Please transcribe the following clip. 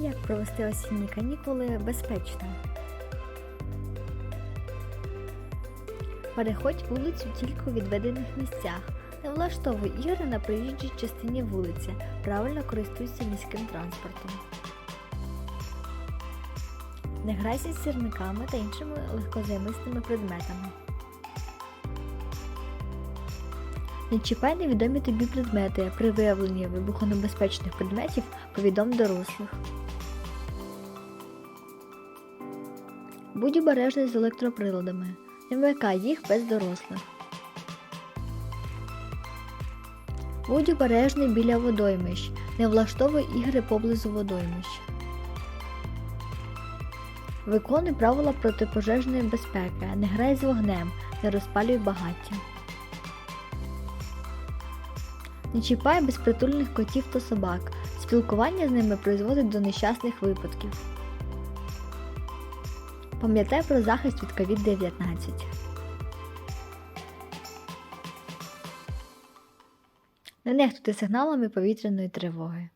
Як провести осінні канікули безпечно? Переходь вулицю тільки у відведених місцях. Не влаштовуй ігри на проїжджій частині вулиці. Правильно користуйся міським транспортом. Не грайся з сірниками та іншими легкозаймистими предметами. Не чіпай невідомі тобі предмети. При виявленні вибухонебезпечних предметів повідом дорослих. Будь обережний з електроприладами. Не вмикай їх без дорослих. Будь обережний біля водоймищ. Не влаштовуй ігри поблизу водоймищ. Виконуй правила протипожежної безпеки. Не грай з вогнем, не розпалюй багаття. Не чіпай безпритульних котів та собак. Спілкування з ними призводить до нещасних випадків. Пам'ятай про захист від COVID-19. Не нехтуйте сигналами повітряної тривоги.